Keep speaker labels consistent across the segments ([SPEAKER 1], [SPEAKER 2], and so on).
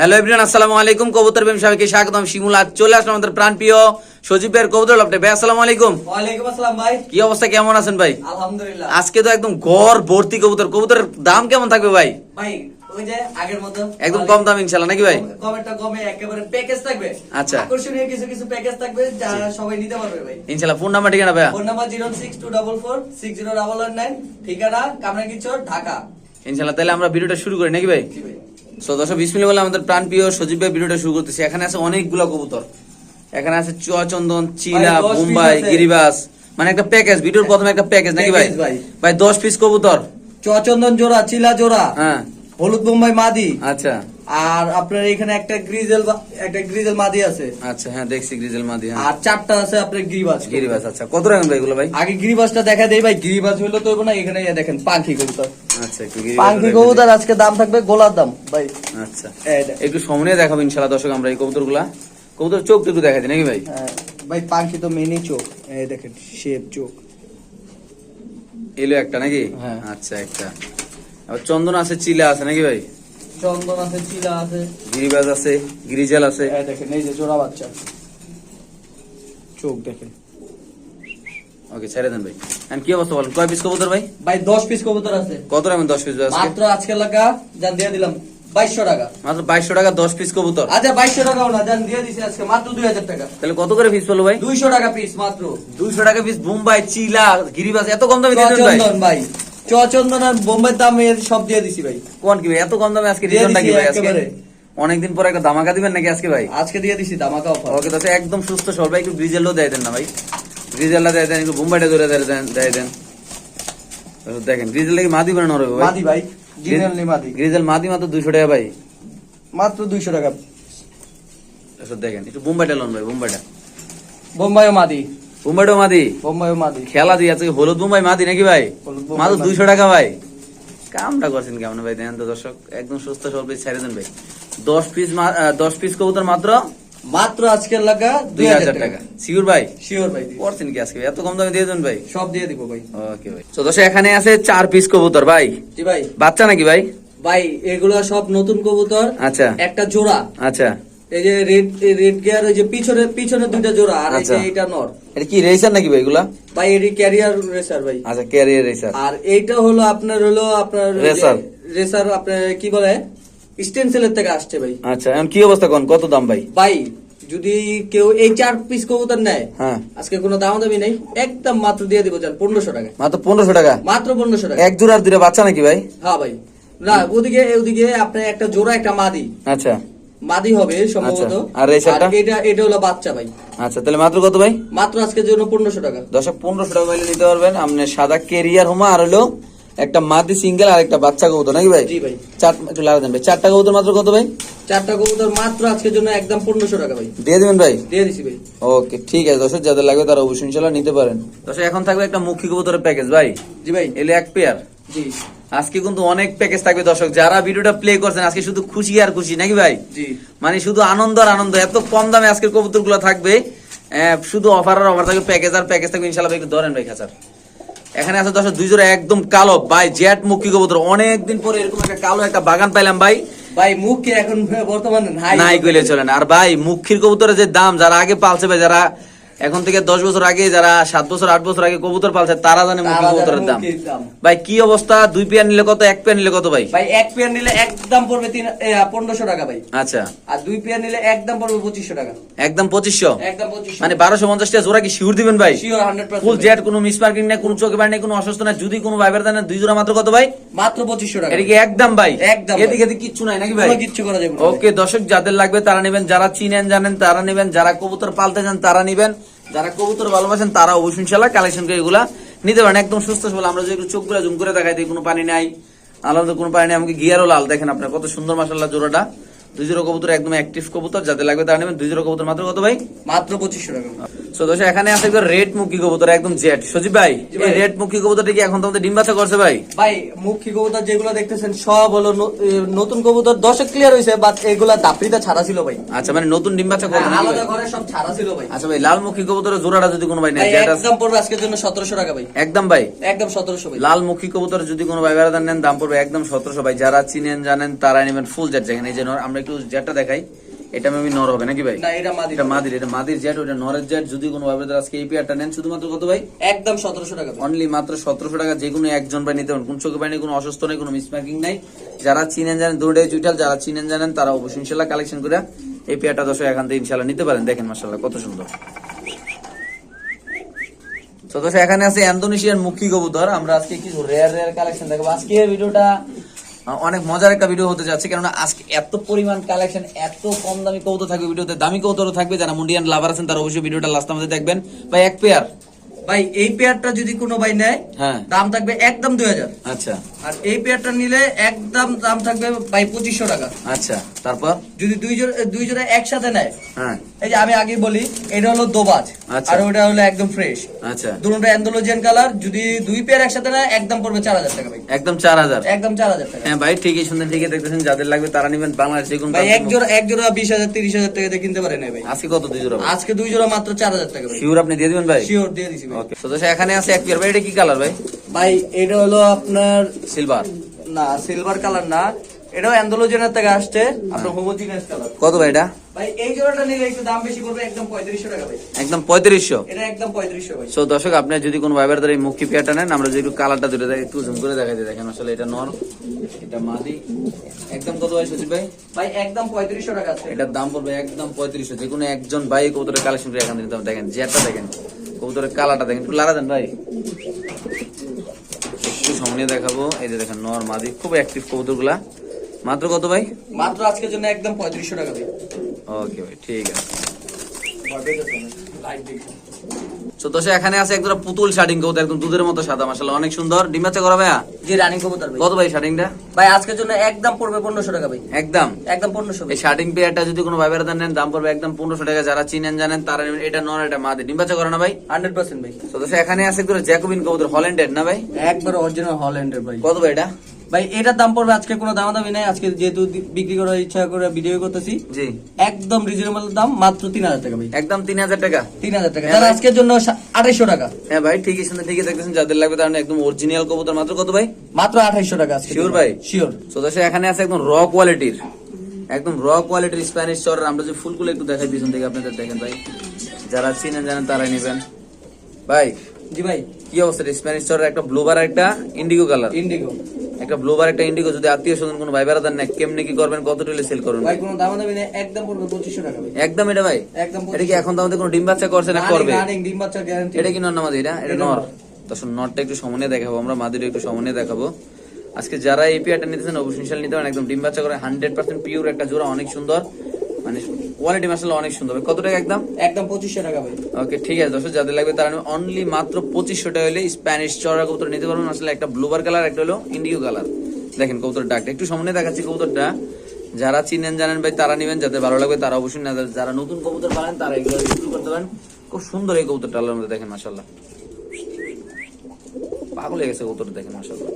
[SPEAKER 1] Hello everyone আসসালামু আলাইকুম। কবুতর প্রেম সবাইকে স্বাগতম। শিমুল আজ চলে আসলাম আমাদের প্রাণ প্রিয় সজীব ভাইয়ের কবুতর লপটে ভাই আসসালামু আলাইকুম।
[SPEAKER 2] ওয়ালাইকুম আসসালাম ভাই।
[SPEAKER 1] কি অবস্থা? কেমন আছেন ভাই?
[SPEAKER 2] আলহামদুলিল্লাহ।
[SPEAKER 1] আজকে তো একদম ঘর ভর্তি কবুতর। কবুতরের দাম কেমন থাকবে ভাই?
[SPEAKER 2] ভাই ওই যে আগের মতো।
[SPEAKER 1] একদম কম দাম ইনশাল্লাহ নাকি ভাই?
[SPEAKER 2] কমেরটা কমে একেবারে প্যাকেজ থাকবে।
[SPEAKER 1] আচ্ছা।
[SPEAKER 2] আকর্ষণীয় কিছু কিছু প্যাকেজ থাকবে যা সবাই নিতে পারবে ভাই।
[SPEAKER 1] ইনশাল্লাহ ফোন নাম্বার ঠিকানা ভাইয়া?
[SPEAKER 2] Phone number zero six two double four six zero double one nine ঠিকানা কামরাঙ্গিচর ঢাকা।
[SPEAKER 1] ইনশাল্লাহ তাহলে আমরা ভিডিওটা শুরু করি নাকি ভাই?
[SPEAKER 2] জি ভাই।
[SPEAKER 1] সো দর্শক বিসমিল্লাহ বলে আমাদের প্রাণ প্রিয় সজীব ভাই ভিডিওটা শুরু করতেছি। এখানে আছে অনেকগুলো কবুতর। এখানে আছে চুয়াচন্দন চিলা
[SPEAKER 2] মুম্বাই।
[SPEAKER 1] গিরিবাস মানে একটা প্যাকেজ ভিডিওর প্রথমে একটা প্যাকেজ নাকি ভাই?
[SPEAKER 2] ভাই।
[SPEAKER 1] দশ পিস কবুতর।
[SPEAKER 2] চচন্দন জোড়া চিলা জোড়া
[SPEAKER 1] হ্যাঁ।
[SPEAKER 2] হলুদ বোম্বাই মাদি।
[SPEAKER 1] আচ্ছা।
[SPEAKER 2] আর আপনার এখানে একটা গ্রিজেল একটা গ্রিজেল মাদি আছে।
[SPEAKER 1] আচ্ছা হ্যাঁ দেখছি গ্রিজেল মাদি হ্যাঁ।
[SPEAKER 2] আর চারটা আছে আপনার গিরিবাজ।
[SPEAKER 1] গিরিবাস আচ্ছা। কত রাখেন ভাই এগুলো ভাই?
[SPEAKER 2] আগে গিরিবাজটা দেখা দেই ভাই গিরিবাজ হইল তো না এখানে দেখেন পাখি কবুতর।
[SPEAKER 1] আচ্ছা
[SPEAKER 2] পাখি কবুতর আজকে দাম থাকবে গোলার দাম ভাই।
[SPEAKER 1] আচ্ছা। একটু সামনে দেখাবো ইনশাল্লাহ দর্শক আমরা এই কবুতরগুলা কবুতর চোখ একটু দেখা দিই নাকি ভাই?
[SPEAKER 2] হ্যাঁ, ভাই পাখি তো মেনি চোখ। এই দেখেন শেপ চোখ।
[SPEAKER 1] এলো একটা নাকি?
[SPEAKER 2] হ্যাঁ।
[SPEAKER 1] আচ্ছা একটা। আবার চন্দন আছে চিলা আছে নাকি ভাই?
[SPEAKER 2] চন্দন আছে চিলা আছে।
[SPEAKER 1] গিরিবাজ আছে গিরিজাল আছে।
[SPEAKER 2] দেখেন এই যে জোড়া বাচ্চা। চোখ দেখেন।
[SPEAKER 1] ওকে ছেড়ে দেন ভাই। কি অবস্থা বলেন? কয় পিস কবুতর ভাই?
[SPEAKER 2] ভাই দশ পিস কবুতর আছে।
[SPEAKER 1] কত পিস আজকে
[SPEAKER 2] মাত্র আজকে লাগা জান দিয়ে দিলাম বাইশশো টাকা।
[SPEAKER 1] মাত্র বাইশশো টাকা দশ পিস কবুতর?
[SPEAKER 2] আচ্ছা বাইশশো টাকাও না জান দিয়ে দিছি আজকে মাত্র দুই হাজার টাকা।
[SPEAKER 1] তাহলে কত করে পিস পড়ল ভাই?
[SPEAKER 2] দুইশো টাকা পিস মাত্র।
[SPEAKER 1] দুইশো টাকা পিস বোম্বাই চিলা গিরিবাজ এত কম দামে দিয়ে দেন ভাই।
[SPEAKER 2] চন্দন আর বোম্বের দাম সব দিয়ে দিছি ভাই।
[SPEAKER 1] কোন কি ভাই? এত কম দামে আজকে রিজনটা কি ভাই আজকে? অনেকদিন পরে একটা ধামাকা দিবেন নাকি আজকে ভাই?
[SPEAKER 2] আজকে দিয়ে দিছি দামাকা অফার
[SPEAKER 1] ওকে তাতে একদম সুস্থ সল ভাই একটু গ্রিজেলও দেয় দেন না ভাই। গ্রিজেলটা দেয় দেন একটু বোম্বাইটা ধরে দেয় দেন দেয় দেন। দেখেন গ্রিজেল কি মাদি বানানো হবে ভাই?
[SPEAKER 2] মাদি ভাই জিনেলি মাদি।
[SPEAKER 1] গ্রিজেল মাদি মাত্র দুইশো টাকা ভাই।
[SPEAKER 2] মাত্র দুইশো টাকা।
[SPEAKER 1] তারপর দেখেন একটু বোম্বাইটা লোন ভাই বোম্বাইটা
[SPEAKER 2] বোম্বাইও মাদি।
[SPEAKER 1] মাদি।
[SPEAKER 2] বোম্বাইও মাদি।
[SPEAKER 1] খেলা দিয়ে আছে হলুদ বোম্বাই মাদি নাকি ভাই?
[SPEAKER 2] বোম্বাই
[SPEAKER 1] মাত্র দুইশো টাকা ভাই। কামটা করছেন কেমন ভাই? দেন তো দর্শক একদম সুস্থ সল পিস ছেড়ে দেন ভাই। দশ পিস দশ পিস কবুতর মাত্র?
[SPEAKER 2] মাত্র আজকের লাগা
[SPEAKER 1] দুই হাজার টাকা। সিউর ভাই?
[SPEAKER 2] শিওর ভাই
[SPEAKER 1] করছেন কি আজকে? এত কম দামে দিয়ে দেন ভাই?
[SPEAKER 2] সব দিয়ে দিব ভাই।
[SPEAKER 1] ওকে ভাই। তো দর্শক এখানে আছে চার পিস কবুতর ভাই।
[SPEAKER 2] জি ভাই।
[SPEAKER 1] বাচ্চা নাকি ভাই?
[SPEAKER 2] ভাই এগুলো সব নতুন কবুতর।
[SPEAKER 1] আচ্ছা।
[SPEAKER 2] একটা জোড়া।
[SPEAKER 1] আচ্ছা।
[SPEAKER 2] এই যে রেড রেড গিয়ার ওই যে পিছনে পিছনে দুইটা জোড়া আর এই যে
[SPEAKER 1] আচ্ছা।
[SPEAKER 2] নর।
[SPEAKER 1] এটা কি রেসার নাকি ভাই এগুলা?
[SPEAKER 2] ভাই এটি ক্যারিয়ার রেসার ভাই।
[SPEAKER 1] আচ্ছা ক্যারিয়ার রেসার
[SPEAKER 2] আর এইটা হলো আপনার হলো আপনার
[SPEAKER 1] Racer।
[SPEAKER 2] রেসার আপনার কি বলে? স্টেনসেলের থেকে আসছে ভাই।
[SPEAKER 1] আচ্ছা এখন কি অবস্থা কোন? কত দাম ভাই?
[SPEAKER 2] ভাই যদি কেউ এই চার পিস কবুতর নেয়
[SPEAKER 1] হ্যাঁ।
[SPEAKER 2] আজকে কোনো দাম দামি নেই। একদম মাত্র দিয়ে দিব যান পনেরোশো টাকা
[SPEAKER 1] মাত্র পনেরোশো টাকা?
[SPEAKER 2] মাত্র পনেরোশো টাকা
[SPEAKER 1] এক জোড়ার দুটা বাচ্চা নাকি ভাই?
[SPEAKER 2] হ্যাঁ ভাই। না ওদিকে ওদিকে আপনার একটা জোড়া একটা মাদি।
[SPEAKER 1] আচ্ছা।
[SPEAKER 2] মাদি হবে সম্ভবত।
[SPEAKER 1] আচ্ছা। আর রেসারটা?
[SPEAKER 2] এটা এটা হলো বাচ্চা ভাই।
[SPEAKER 1] আচ্ছা তাহলে মাত্র কত ভাই?
[SPEAKER 2] মাত্র আজকের জন্য পনেরোশো টাকা।
[SPEAKER 1] দর্শক পনেরোশো টাকা পাইলে নিতে পারবেন। আপনি সাদা কেরিয়ার হোমা আর হলো একটা মাদি সিঙ্গেল আর একটা বাচ্চা কবুতর নাকি ভাই?
[SPEAKER 2] জি ভাই।
[SPEAKER 1] চার একটু লাগা দেন ভাই। চারটা কবুতর মাত্র কত ভাই?
[SPEAKER 2] চারটা কবুতর মাত্র আজকের জন্য একদম পনেরোশো টাকা ভাই।
[SPEAKER 1] দিয়ে দেবেন ভাই?
[SPEAKER 2] দিয়ে দিছি ভাই।
[SPEAKER 1] ওকে ঠিক আছে দর্শক যাদের লাগবে তারা অবশ্যই ইনশাল্লাহ নিতে পারেন। দর্শক এখন থাকবে একটা মুখী কবুতরের প্যাকেজ ভাই।
[SPEAKER 2] জি ভাই।
[SPEAKER 1] এলে এক পেয়ার।
[SPEAKER 2] জি।
[SPEAKER 1] আজকে কিন্তু অনেক প্যাকেজ থাকবে দর্শক। যারা ভিডিওটা প্লে করছেন আজকে শুধু খুশি আর খুশি নাকি ভাই? মানে শুধু আনন্দ আর আনন্দ এত কম দামে আজকের কবুতরগুলো থাকবে শুধু অফার আর অফার থাকবে প্যাকেজ আর প্যাকেজ থাকবে ইনশাল্লাহ ভাই ধরেন ভাই খাঁচার। এখানে আছে দর্শক দুই জোড়া একদম কালো ভাই জেট মুখী কবুতর। অনেকদিন পরে এরকম একটা কালো একটা বাগান পাইলাম ভাই।
[SPEAKER 2] ভাই মুখ কি এখন বর্তমানে নাই।
[SPEAKER 1] নাই কইলে চলে না। আর ভাই মুখির কবুতরের যে দাম যারা আগে পালছে ভাই যারা এখন থেকে দশ বছর আগে যারা সাত বছর আট বছর আগে কবুতর পালছে তারা জানে মুখী কবুতরের দাম। ভাই কি অবস্থা? দুই পেয়ার নিলে কত এক পেয়ার নিলে কত ভাই?
[SPEAKER 2] ভাই এক পেয়ার নিলে একদম পড়বে তিন পনেরোশো টাকা ভাই।
[SPEAKER 1] আচ্ছা।
[SPEAKER 2] আর দুই পেয়ার নিলে একদম পড়বে পঁচিশশো টাকা।
[SPEAKER 1] একদম পঁচিশশো?
[SPEAKER 2] একদম
[SPEAKER 1] মানে বারোশো পঞ্চাশ টাকা জোড়া কি শিউর দিবেন ভাই?
[SPEAKER 2] শিওর হান্ড্রেড
[SPEAKER 1] ফুল জেট কোনো মিস মার্কিং নেই কোনো চোখে বাড়ি নেই কোনো অসুস্থ নাই যদি কোনো ভাইবার দেন দুই জোড়া মাত্র কত ভাই?
[SPEAKER 2] মাত্র পঁচিশশো টাকা।
[SPEAKER 1] এটা কি একদম ভাই?
[SPEAKER 2] একদম
[SPEAKER 1] এদিকে এদিকে কিচ্ছু নাই নাকি ভাই?
[SPEAKER 2] কিচ্ছু করা যাবে।
[SPEAKER 1] ওকে দর্শক যাদের লাগবে তারা নেবেন যারা চিনেন জানেন তারা নেবেন যারা কবুতর পালতে চান তারা নেবেন। যারা কবুতর ভালোবাসেন, তারা অবশ্যই ইনশাল্লাহ কালেকশন করে এগুলা নিতে পারেন। একদম সুস্থ সবল। আমরা যদি চোখ চোখগুলো জুম করে দেখাই দিই কোনো পানি নাই। আলাদা কোনো পানি নেই। আমাকে গিয়ারও লাল দেখেন আপনার কত সুন্দর মাসাল্লাহ জোড়াটা। দুই জোড়া কবুতর একদম অ্যাক্টিভ কবুতর যাদের লাগবে তারা নেবেন দুই জোড়া কবুতর। মাত্র কত ভাই?
[SPEAKER 2] মাত্র পঁচিশশো টাকা।
[SPEAKER 1] এখানে আছে একবার রেড মুখী কবুতর একদম জেট সজীব ভাই এই রেড মুখী কবুতরটা কি এখন তোমাদের ডিম বাচ্চা করছে ভাই?
[SPEAKER 2] ভাই মুখী কবুতর যেগুলো দেখতেছেন সব হলো নতুন কবুতর। দশক ক্লিয়ার হয়েছে বাট এগুলা দাপড়িতে ছাড়া ছিল ভাই।
[SPEAKER 1] আচ্ছা মানে নতুন ডিম বাচ্চা করবে
[SPEAKER 2] হ্যাঁ, আলাদা? করে সব ছাড়া ছিল ভাই।
[SPEAKER 1] আচ্ছা ভাই লাল মুখী কবুতরের জোড়াটা যদি কোনো ভাই নেয়
[SPEAKER 2] একদম পড়বে আজকের জন্য সতেরোশো টাকা ভাই।
[SPEAKER 1] একদম ভাই?
[SPEAKER 2] একদম সতেরোশো ভাই।
[SPEAKER 1] লাল মুখী কবুতর যদি কোনো ভাই বেড়াদার নেন দাম পড়বে একদম সতেরোশো ভাই। যারা চিনেন জানেন তারা নেবেন ফুল জেট যেখানে এই যে আমরা একটু জেটটা দেখাই। এটা মেবি নর হবে নাকি ভাই?
[SPEAKER 2] না এটা মাদি
[SPEAKER 1] এটা মাদির এটা মাদির জেট ওটা নরের জেট যদি কোনো ভাই বেড়াদার আজকে এই পেয়ারটা নেন শুধুমাত্র কত ভাই?
[SPEAKER 2] একদম সতেরোশো টাকা
[SPEAKER 1] অনলি মাত্র সতেরোশো টাকা যে কোনো একজন ভাই নিতে পারেন। কোন চোখে পাইনি কোনো অসুস্থ নেই কোনো মিসমার্কিং নাই। যারা চিনেন জানেন দুটাই জুইটাল যারা চিনেন জানেন তারা অবশ্যই ইনশাল্লাহ কালেকশন করে এই পেয়ারটা দশ এখান থেকে ইনশাল্লাহ নিতে পারেন। দেখেন মাসাল্লাহ কত সুন্দর। তো দর্শক, এখানে আছে ইন্দোনেশিয়ান মুখী কবুতর। আমরা আজকে কিছু রেয়ার রেয়ার কালেকশন দেখাবো। আজকে ভিডিওটা অনেক মজার একটা ভিডিও হতে যাচ্ছে। কেননা আজকে এত পরিমাণ কালেকশন এত কম দামি কৌতো থাকবে ভিডিওতে দামি কৌতো থাকবে। যারা মুন্ডিয়ান লাভার আছেন, তারা অবশ্যই ভিডিওটা লাস্ট আমাদের দেখবেন। বা এক পেয়ার
[SPEAKER 2] ভাই এই পেয়ারটা যদি কোনো ভাই নেয়
[SPEAKER 1] হ্যাঁ।
[SPEAKER 2] দাম থাকবে একদম দুই হাজার।
[SPEAKER 1] আচ্ছা।
[SPEAKER 2] আর এই পেয়ারটা নিলে একদম দাম থাকবে ভাই পঁচিশশো টাকা।
[SPEAKER 1] আচ্ছা তারপর?
[SPEAKER 2] যদি দুই জোড়া দুই জোড়া একসাথে নেয়
[SPEAKER 1] হ্যাঁ।
[SPEAKER 2] এই যে আমি আগে বলি এটা হলো দোবাজ
[SPEAKER 1] আচ্ছা।
[SPEAKER 2] আর ওটা হলো একদম ফ্রেশ
[SPEAKER 1] আচ্ছা।
[SPEAKER 2] দুটোটা অ্যান্ডোলোজিয়ান কালার যদি দুই পেয়ার একসাথে নেয় একদম পড়বে চার হাজার টাকা ভাই।
[SPEAKER 1] একদম চার হাজার।
[SPEAKER 2] একদম চার হাজার টাকা।
[SPEAKER 1] হ্যাঁ ভাই ঠিকই শুনতেন ঠিকই দেখতেছেন যাদের লাগবে তারা নিবেন বাংলাদেশে কোন
[SPEAKER 2] ভাই এক জোড়া এক জোড়া বিশ হাজার তিরিশ হাজার টাকা দিয়ে কিনতে পারে না ভাই।
[SPEAKER 1] আজকে কত দুই জোড়া
[SPEAKER 2] আজকে দুই জোড়া মাত্র চার হাজার টাকা ভাই।
[SPEAKER 1] শিওর আপনি দিয়ে দিবেন ভাই?
[SPEAKER 2] শিওর দিয়ে দিছি ভাই।
[SPEAKER 1] ওকে তো এখানে আছে এক পেয়ার ভাই এটা কি কালার ভাই?
[SPEAKER 2] ভাই এটা হলো আপনার
[SPEAKER 1] সিলভার
[SPEAKER 2] না সিলভার কালার না। এটাও থেকে আসছে। আপনার হোমোজিনাস কালার
[SPEAKER 1] কত ভাই এটা?
[SPEAKER 2] ভাই এই জোড়াটা নিলে একটু দাম বেশি পড়বে একদম পঁয়ত্রিশশো টাকা ভাই।
[SPEAKER 1] একদম পঁয়ত্রিশশো?
[SPEAKER 2] এটা একদম পঁয়ত্রিশশো ভাই।
[SPEAKER 1] সো দর্শক আপনি যদি কোনো ভাইবার দ্বারা এই মুখি পেয়ারটা নেন আমরা যদি একটু কালারটা ধরে দেয় একটু জুম করে দেখাই দিই দেখেন আসলে এটা নর এটা মাদি। একদম কত ভাই সচিব ভাই?
[SPEAKER 2] ভাই একদম পঁয়ত্রিশশো টাকা আছে।
[SPEAKER 1] এটার দাম পড়বে একদম পঁয়ত্রিশশো। যে কোনো একজন ভাই কবুতরের কালেকশন করে এখান থেকে। দেখেন জেটটা দেখেন। কবুতরের কালারটা দেখেন একটু লারা দেন ভাই। একটু সামনে দেখাবো। এই যে দেখেন নর মাদি খুব অ্যাক্টিভ কবুতরগুলা মাত্র কত ভাই?
[SPEAKER 2] মাত্র আজকের জন্য একদম পঁয়ত্রিশশো টাকা ভাই।
[SPEAKER 1] ওকে ভাই ঠিক আছে। তো এখানে আছে একদম পুতুল শার্টিং কবুতর একদম দুধের মতো সাদা মাসাল্লাহ অনেক সুন্দর। ডিম বাচ্চা করা ভাইয়া?
[SPEAKER 2] জি রানিং কবুতর ভাই।
[SPEAKER 1] কত ভাই শার্টিংটা?
[SPEAKER 2] ভাই আজকের জন্য একদম পড়বে পনেরোশো টাকা ভাই।
[SPEAKER 1] একদম?
[SPEAKER 2] একদম পনেরোশো
[SPEAKER 1] এই শার্টিং পেয়ারটা যদি কোনো ভাই বেড়াতে নেন দাম পড়বে একদম পনেরোশো টাকা। যারা চিনেন জানেন তারা নেবেন। এটা নন এটা মাদি। ডিম বাচ্চা করে না ভাই?
[SPEAKER 2] হান্ড্রেড পার্সেন্ট ভাই।
[SPEAKER 1] তো এখানে আছে একদম জ্যাকোবিন কবুতর হল্যান্ডের না ভাই?
[SPEAKER 2] একবার অরিজিনাল হল্যান্ডের ভাই।
[SPEAKER 1] কত ভাই এটা?
[SPEAKER 2] ভাই এটার দাম পড়বে আজকে কোনো দামাদামি নাই। আজকে যেহেতু বিক্রি করার ইচ্ছা করে ভিডিও করতেছি।
[SPEAKER 1] জি।
[SPEAKER 2] একদম রিজনেবল দাম মাত্র তিন হাজার টাকা ভাই।
[SPEAKER 1] একদম তিন হাজার টাকা।
[SPEAKER 2] তিন হাজার টাকা।
[SPEAKER 1] হ্যাঁ
[SPEAKER 2] তাহলে আজকের জন্য আঠাইশো টাকা।
[SPEAKER 1] হ্যাঁ ভাই ঠিকই শুনে ঠিকই দেখতেছেন। যাদের লাগবে তার একদম অরিজিনাল কবুতর। মাত্র কত ভাই?
[SPEAKER 2] মাত্র আঠাইশো টাকা
[SPEAKER 1] Sure ভাই?
[SPEAKER 2] শিওর
[SPEAKER 1] তো এখানে আছে একদম র কোয়ালিটির একদম র কোয়ালিটির স্প্যানিশ চরের আমরা যে ফুলগুলো একটু দেখাই পিছন থেকে আপনাদের দেখেন ভাই। যারা চিনেন জানেন তারাই নেবেন। ভাই
[SPEAKER 2] জি ভাই।
[SPEAKER 1] কি অবস্থা স্প্যানিশ চরের একটা ব্লু বার একটা ইন্ডিগো কালার
[SPEAKER 2] ইন্ডিগো
[SPEAKER 1] একটা ব্লু বার একটা ইন্ডিগো যদি আত্মীয় স্বজন কোনো ভাই বেড়া দেন না কেমনে কি করবেন কত টিলে সেল করবেন?
[SPEAKER 2] ভাই কোনো দামাদামি নেই একদম পড়বে টাকা ভাই।
[SPEAKER 1] একদম এটা ভাই?
[SPEAKER 2] একদম
[SPEAKER 1] এটা কি এখন তো আমাদের কোনো ডিম বাচ্চা করছে না করবে?
[SPEAKER 2] ডিম বাচ্চা গ্যারান্টি
[SPEAKER 1] এটা কি নর না মাদি এটা এটা নর। তখন নরটা একটু সমনে দেখাবো আমরা মাদির একটু সমনে দেখাবো। আজকে যারা এই পেয়ারটা নিতেছেন অবশ্যই নিতে পারেন একদম ডিম বাচ্চা করে হান্ড্রেড পার্সেন্ট পিওর একটা জোড়া অনেক সুন্দর। মানে কোয়ালিটি মাসাল অনেক সুন্দর। কত টাকা একদম?
[SPEAKER 2] একদম পঁচিশশো টাকা ভাই।
[SPEAKER 1] ওকে ঠিক আছে দর্শক যাদের লাগবে তারা অনলি মাত্র পঁচিশশো টাকা হলে স্প্যানিশ চড়া কবুতর নিতে পারবেন। আসলে একটা ব্লুবার কালার একটা হলো ইন্ডিগো কালার দেখেন কবুতর ডাকটা। একটু সামনে দেখাচ্ছি কবুতরটা। যারা চিনেন জানেন ভাই তারা নেবেন। যাদের ভালো লাগবে তারা অবশ্যই না যারা নতুন কবুতর পারেন তারা এগুলো শুরু করতে পারেন। খুব সুন্দর এই কবুতরটা আল্লাহর মধ্যে দেখেন মাসাল্লাহ পাগল হয়ে গেছে কবুতর দেখেন মাসাল্লাহ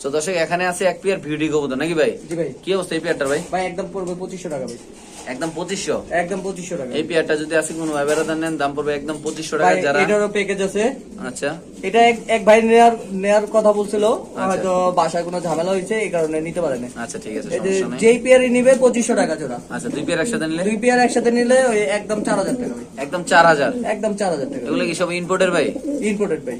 [SPEAKER 1] তো দর্শক এখানে আছে এক পেয়ার ভিউডি কবুতর নাকি ভাই?
[SPEAKER 2] জি ভাই।
[SPEAKER 1] কি অবস্থা এই পেয়ারটার ভাই?
[SPEAKER 2] ভাই একদম পড়বে পঁচিশশো টাকা ভাই।
[SPEAKER 1] একদম পঁচিশশো।
[SPEAKER 2] একদম পঁচিশশো টাকা।
[SPEAKER 1] এই পেয়ারটা যদি আসে কোনো ভাই নেন দাম পড়বে একদম পঁচিশশো
[SPEAKER 2] ভাই
[SPEAKER 1] টাকা যারা
[SPEAKER 2] এটারও প্যাকেজ আছে।
[SPEAKER 1] আচ্ছা।
[SPEAKER 2] এটা এক এক ভাই নেয়ার নেয়ার কথা বলছিল।
[SPEAKER 1] আচ্ছা।
[SPEAKER 2] হয়তো বাসায় কোনো ঝামেলা হয়েছে এই কারণে নিতে পারে না
[SPEAKER 1] আচ্ছা ঠিক আছে
[SPEAKER 2] যেই পেয়ারই নিবে পঁচিশশো টাকা জোড়া।
[SPEAKER 1] আচ্ছা দুই পেয়ার একসাথে নিলে?
[SPEAKER 2] দুই পেয়ার একসাথে নিলে ওই একদম চার হাজার টাকা।
[SPEAKER 1] একদম চার হাজার?
[SPEAKER 2] একদম চার হাজার টাকা।
[SPEAKER 1] এগুলো কি সব ইম্পোর্টের ভাই?
[SPEAKER 2] ইম্পোর্টেড ভাই।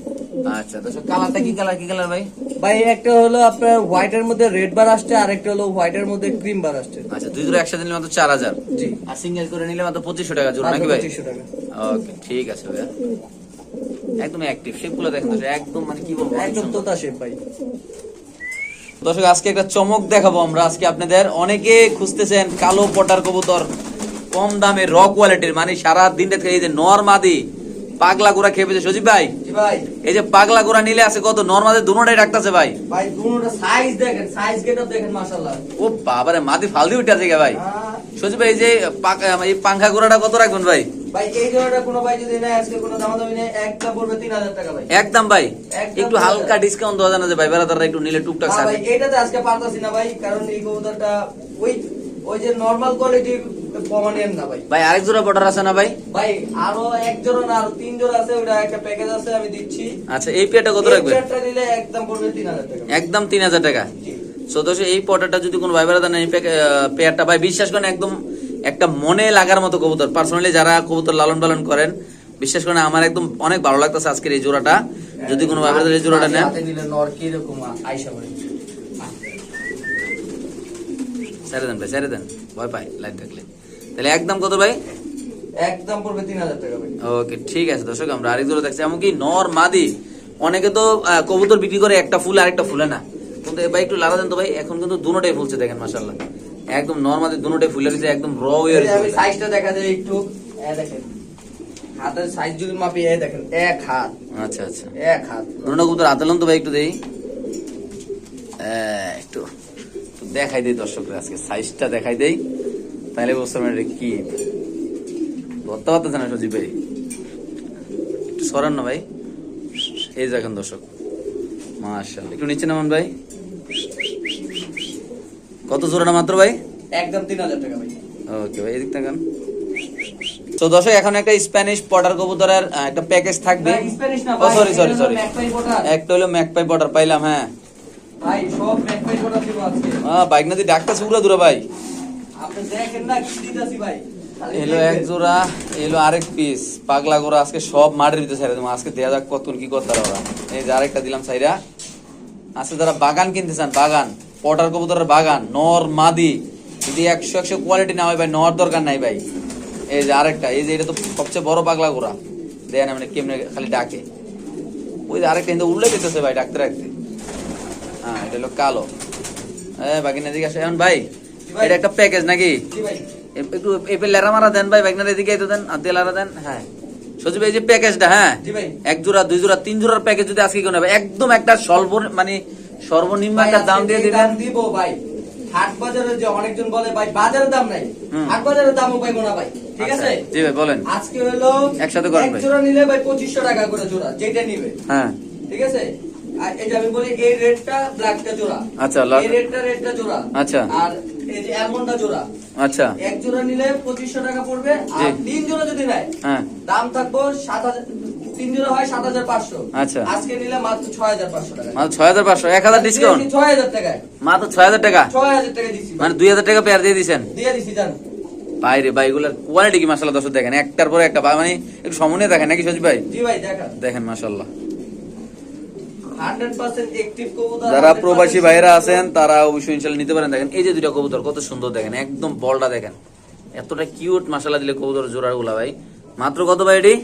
[SPEAKER 1] আচ্ছা তো কালারটা কি কালার কি কালার ভাই?
[SPEAKER 2] ভাই একটা হলো আপনার হোয়াইটের মধ্যে রেড বার আসছে আর একটা হলো হোয়াইটের মধ্যে ক্রিম বার আসছে।
[SPEAKER 1] আচ্ছা দুই দুটো একসাথে নিলে মাত্র চার হাজার?
[SPEAKER 2] জি।
[SPEAKER 1] আর সিঙ্গেল করে নিলে মাত্র পঁচিশশো টাকা জোড়া নাকি ভাই?
[SPEAKER 2] পঁচিশশো টাকা।
[SPEAKER 1] ওকে ঠিক আছে ভাইয়া। একদম অ্যাক্টিভ শেপগুলো দেখেন একদম মানে কি বলব
[SPEAKER 2] একদম তোতা শেপ ভাই।
[SPEAKER 1] দর্শক আজকে একটা চমক দেখাবো আমরা। আজকে আপনাদের অনেকে খুঁজতেছেন কালো পটার কবুতর কম দামে র কোয়ালিটির মানে সারা দিন রাত এই যে নরমাদি পাগলা গুড়া খেপেছে সজীব ভাই
[SPEAKER 2] ভাই।
[SPEAKER 1] এই যে পাগলা গুড়া নিলে আছে কত? নরমাদি দুটাই রাখতেছে ভাই।
[SPEAKER 2] ভাই দুটোটা সাইজ দেখেন সাইজ গেটআপ দেখেন মাশাআল্লাহ।
[SPEAKER 1] ও বাবারে মাদি ফালদি উঠে আছে ভাই।
[SPEAKER 2] আহ,
[SPEAKER 1] সজীব ভাই এই যে এই পাংখা গুড়াটা কত রাখবেন ভাই?
[SPEAKER 2] ভাই এই জোড়াটা কোনো ভাই যদি নেয় আজকে কোনো দামাদামি নেই একটা পড়বে তিন হাজার টাকা ভাই।
[SPEAKER 1] একদম ভাই? একটু হালকা ডিসকাউন্ট দেওয়া যায় ভাই বেড়াদাররা একটু নিলে টুকটাক সাথে।
[SPEAKER 2] ভাই এইটাতে আজকে পারতাছি না ভাই কারণ এই কবুতরটা ওই ওই যে নরমাল কোয়ালিটির পমানিয়ান না ভাই।
[SPEAKER 1] ভাই আরেক জোড়া বর্ডার আছে না ভাই?
[SPEAKER 2] ভাই আরও এক জোড়া না আরও তিন জোড়া আছে ওটা একটা প্যাকেজ আছে আমি দিচ্ছি।
[SPEAKER 1] আচ্ছা এই পেয়ারটা কত
[SPEAKER 2] এই
[SPEAKER 1] রাখবেন
[SPEAKER 2] নিলে একদম পড়বে হাজার টাকা।
[SPEAKER 1] একদম তিন হাজার টাকা। সো দোষে এই পটাটা যদি কোনো ভাই বেড়াদার আহ, পেয়ারটা ভাই বিশ্বাস করেন একদম একটা মনে লাগার মতো কবুতর। পার্সোনালি যারা কবুতর লালন পালন করেন বিশ্বাস করেন আমার একদম অনেক ভালো লাগতেছে আজকের এই জোড়াটা। যদি কোনো এই জোড়াটা নেন। ছেড়ে দেন ভাই ছেড়ে দেন। ভয় পাই লাইট থাকলে। তাহলে একদম কত ভাই?
[SPEAKER 2] একদম পড়বে তিন হাজার টাকা ভাই।
[SPEAKER 1] ওকে ঠিক আছে দর্শক আমরা আরেক জোড়া দেখছি। এমনকি নর মাদি অনেকে তো কবুতর বিক্রি করে একটা ফুল আরেকটা ফুলে না। কিন্তু ভাই একটু লালা দেন তো ভাই এখন কিন্তু দুটোটাই ফুলছে দেখেন মাসাল্লাহ একদম নর মাদি দুটোটাই ফুলে গেছে একদম র ওয়ে
[SPEAKER 2] এই যে আমি সাইজটা দেখা যায় একটু। এ দেখেন। হাতের সাইজ যদি মাপি এ দেখেন এক হাত।
[SPEAKER 1] আচ্ছা আচ্ছা।
[SPEAKER 2] এক হাত।
[SPEAKER 1] দুটো কবুতর আতলাম তো ভাই একটু দেই। একটু। দেখাই দেই দর্শকরা আজকে সাইজটা দেখাই দেই। তাহলে বুঝতে পারবেন এটা কি। ধরতে পারতেছে না সজীব ভাই? একটু সরান না ভাই। এই দেখেন দর্শক। মাশাআল্লাহ। একটু নিচে নামান ভাই। কত জোড়াটা মাত্র ভাই?
[SPEAKER 2] একদম তিন হাজার টাকা ভাই।
[SPEAKER 1] ওকে ভাই এদিক তাকান। তো দর্শক এখন একটা স্প্যানিশ পটার কবুতরের একটা প্যাকেজ থাকবে। Sorry sorry sorry. একটা হলো ম্যাকপাই পটার পাইলাম হ্যাঁ।
[SPEAKER 2] ভাই সব ম্যাকপাই পটার দিব আজকে।
[SPEAKER 1] আহ, বাইক না দিয়ে ডাকতেছে উড়া দূরে ভাই।
[SPEAKER 2] আপনি দেখেন না কি দিতাছি ভাই।
[SPEAKER 1] এলো এক জোড়া এলো আরেক পিস পাগলা গোড়া আজকে সব মাঠের ভিতরে ছেড়ে দেবো। আজকে দেয়া যাক কতক্ষণ কি করতে ওরা। এই যে আরেকটা দিলাম সাইরা আজকে যারা বাগান কিনতে চান বাগান। পটার কবুতরের বাগান নর মাদি। যদি একশো একশো কোয়ালিটি না হয় ভাই নর দরকার নাই ভাই। এই যে আরেকটা এই যে এটা তো সবচেয়ে বড় পাগলা গোড়া দেন মানে কেমনে খালি ডাকে। ওই যে আরেকটা কিন্তু উল্লেখ দিতেছে ভাই ডাকতে রাখতে হ্যাঁ এটা হলো কালো। হ্যাঁ বাকি না দিকে আসে। এখন ভাই এটা একটা প্যাকেজ নাকি? একটু এপে লেরা মারা দেন ভাই বাইকনার এদিকে তো দেন। আর দিয়ে লেরা দেন হ্যাঁ। সচিব এই যে প্যাকেজটা হ্যাঁ। এক জোড়া দুই জোড়া তিন জোড়ার প্যাকেজ যদি আজকে কেউ নেবে একদম একটা স্বল্প মানে সর্বনিম্ন একটা দাম দিয়ে দিবেন।
[SPEAKER 2] দিব ভাই হাট বাজারে যে অনেকজন বলে ভাই বাজারের দাম নাই। হাট বাজারের দামও পাইবো না ভাই। ঠিক
[SPEAKER 1] আচ্ছা,
[SPEAKER 2] আছে?
[SPEAKER 1] জি ভাই বলেন।
[SPEAKER 2] আজকে হলো
[SPEAKER 1] একসাথে করেন ভাই।
[SPEAKER 2] জোড়া নিলে ভাই পঁচিশশো টাকা করে জোড়া যেটা নিবে।
[SPEAKER 1] হ্যাঁ।
[SPEAKER 2] ঠিক আছে? আর এই যে আমি বলি এই রেটটা ব্ল্যাকটা জোড়া।
[SPEAKER 1] আচ্ছা,
[SPEAKER 2] এই রেটটা রেটটা জোড়া।
[SPEAKER 1] আচ্ছা।
[SPEAKER 2] আর এই যে অ্যালমন্ডটা জোড়া।
[SPEAKER 1] আচ্ছা।
[SPEAKER 2] এক জোড়া নিলে পঁচিশশো টাকা পড়বে আর তিন জোড়া যদি নেয়
[SPEAKER 1] হ্যাঁ।
[SPEAKER 2] দাম থাকব সাত হাজার তিন জোড়া হয় সাত হাজার পাঁচশো।
[SPEAKER 1] আচ্ছা।
[SPEAKER 2] আজকে নিলে মাত্র ছয় হাজার পাঁচশো টাকা।
[SPEAKER 1] মাত্র ছয় হাজার পাঁচশো। এক হাজার ডিসকাউন্ট
[SPEAKER 2] ছয় হাজার টাকায়
[SPEAKER 1] মাত্র ছয় হাজার টাকা?
[SPEAKER 2] ছয় হাজার টাকা দিচ্ছি
[SPEAKER 1] মানে দুই হাজার টাকা পেয়ার দিয়ে দিচ্ছেন
[SPEAKER 2] দিয়ে দিচ্ছি জান।
[SPEAKER 1] বাইরে বাইগুলার কোয়ালিটি কি মাসাল্লাহ দর্শক দেখেন? একটার পরে একটা মানে একটু সমন্বয় দেখেন নাকি সচিব ভাই?
[SPEAKER 2] জি ভাই দেখা
[SPEAKER 1] দেখেন মাসাল্লাহ যারা প্রবাসী ভাইরা আছেন তারা অবশ্যই ইনশাল্লাহ নিতে পারেন। দেখেন এই যে দুইটা কবুতর কত সুন্দর দেখেন একদম বলটা দেখেন। এতটা কিউট মাসালা দিলে কবুতর জোড়া গুলা ভাই। মাত্র কত ভাই এটি?